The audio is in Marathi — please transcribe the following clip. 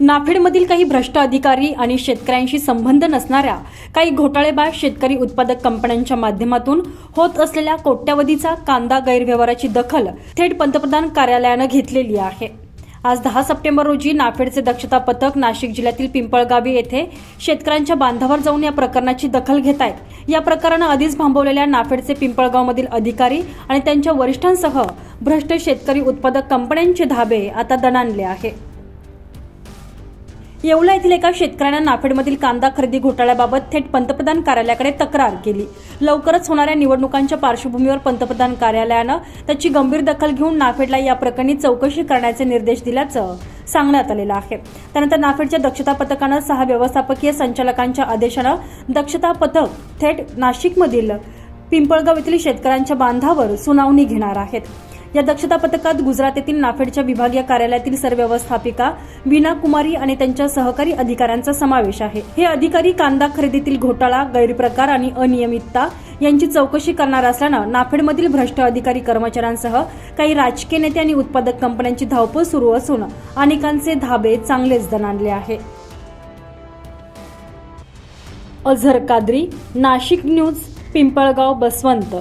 नाफेडमधील काही भ्रष्ट अधिकारी आणि शेतकऱ्यांशी संबंध नसणाऱ्या काही घोटाळेबाज शेतकरी उत्पादक कंपन्यांच्या माध्यमातून होत असलेल्या कोट्यवधीचा कांदा गैरव्यवहाराची दखल थेट पंतप्रधान कार्यालयानं घेतलेली आहे. आज दहा सप्टेंबर रोजी नाफेडचे दक्षता पथक नाशिक जिल्ह्यातील पिंपळगावी येथे शेतकऱ्यांच्या बांधावर जाऊन या प्रकरणाची दखल घेत आहेत. या प्रकरणानं आधीच भांबवलेल्या नाफेडचे पिंपळगावमधील अधिकारी आणि त्यांच्या वरिष्ठांसह भ्रष्ट शेतकरी उत्पादक कंपन्यांचे धाबे आता दणाणले आहे येवला येथील एका शेतकऱ्यानं नाफेडमधील कांदा खरेदी घोटाळ्याबाबत थेट पंतप्रधान कार्यालयाकडे तक्रार केली. लवकरच होणाऱ्या निवडणुकांच्या पार्श्वभूमीवर पंतप्रधान कार्यालयानं त्याची गंभीर दखल घेऊन नाफेडला या प्रकरणी चौकशी करण्याचे निर्देश दिल्याचं सांगण्यात आलेलं आहे. त्यानंतर नाफेडच्या दक्षता पथकानं सहा व्यवस्थापकीय संचालकांच्या आदेशानं दक्षता पथक थेट नाशिकमधील पिंपळगाव येथील शेतकऱ्यांच्या बांधावर सुनावणी घेणार आहेत. या दक्षता पथकात गुजरात येथील नाफेडच्या विभागीय कार्यालयातील सर्व व्यवस्थापिका वीणा कुमारी आणि त्यांच्या सहकारी अधिकाऱ्यांचा समावेश आहे. हे अधिकारी कांदा खरेदीतील घोटाळा गैरप्रकार आणि अनियमितता यांची चौकशी करणार असल्यानं नाफेडमधील भ्रष्ट अधिकारी कर्मचाऱ्यांसह काही राजकीय नेते आणि उत्पादक कंपन्यांची धावपळ सुरू असून अनेकांचे धाबे चांगलेच दणाणले आहे. अझर कादरी नाशिक न्यूज पिंपळगाव बसवंत.